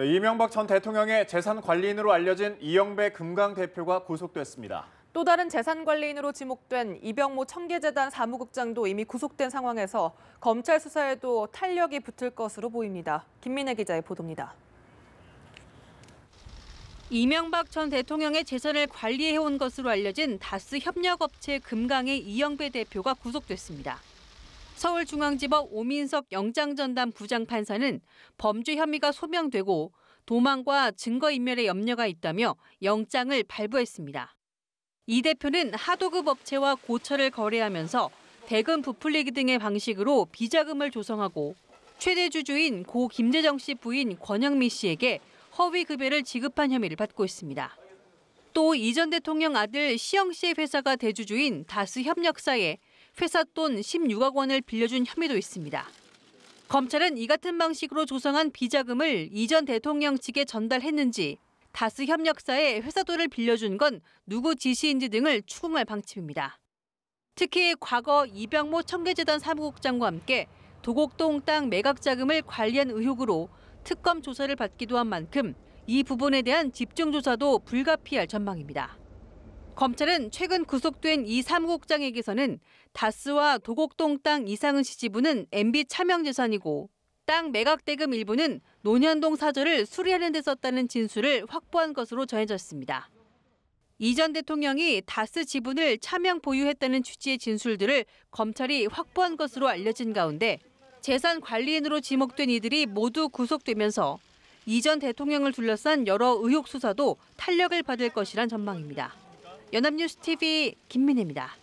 네, 이명박 전 대통령의 재산 관리인으로 알려진 이영배 금강 대표가 구속됐습니다. 또 다른 재산 관리인으로 지목된 이병모 청계재단 사무국장도 이미 구속된 상황에서 검찰 수사에도 탄력이 붙을 것으로 보입니다. 김민혜 기자의 보도입니다. 이명박 전 대통령의 재산을 관리해온 것으로 알려진 다스 협력업체 금강의 이영배 대표가 구속됐습니다. 서울중앙지법 오민석 영장전담 부장판사는 범죄 혐의가 소명되고 도망과 증거인멸의 염려가 있다며 영장을 발부했습니다. 이 대표는 하도급 업체와 고철을 거래하면서 대금 부풀리기 등의 방식으로 비자금을 조성하고 최대 주주인 고 김재정 씨 부인 권영미 씨에게 허위 급여를 지급한 혐의를 받고 있습니다. 또 이전 대통령 아들 시영 씨의 회사가 대주주인 다스 협력사에 회사 돈 16억 원을 빌려준 혐의도 있습니다. 검찰은 이 같은 방식으로 조성한 비자금을 이전 대통령 측에 전달했는지 다스 협력사에 회사 돈을 빌려준 건 누구 지시인지 등을 추궁할 방침입니다. 특히 과거 이병모 청계재단 사무국장과 함께 도곡동 땅 매각 자금을 관리한 의혹으로 특검 조사를 받기도 한 만큼 이 부분에 대한 집중 조사도 불가피할 전망입니다. 검찰은 최근 구속된 이 사무국장에게서는 다스와 도곡동 땅 이상은 씨 지분은 MB 차명 재산이고 땅 매각 대금 일부는 논현동 사저를 수리하는 데 썼다는 진술을 확보한 것으로 전해졌습니다. 이 전 대통령이 다스 지분을 차명 보유했다는 취지의 진술들을 검찰이 확보한 것으로 알려진 가운데 재산 관리인으로 지목된 이들이 모두 구속되면서 이 전 대통령을 둘러싼 여러 의혹 수사도 탄력을 받을 것이란 전망입니다. 연합뉴스 TV 김민혜입니다.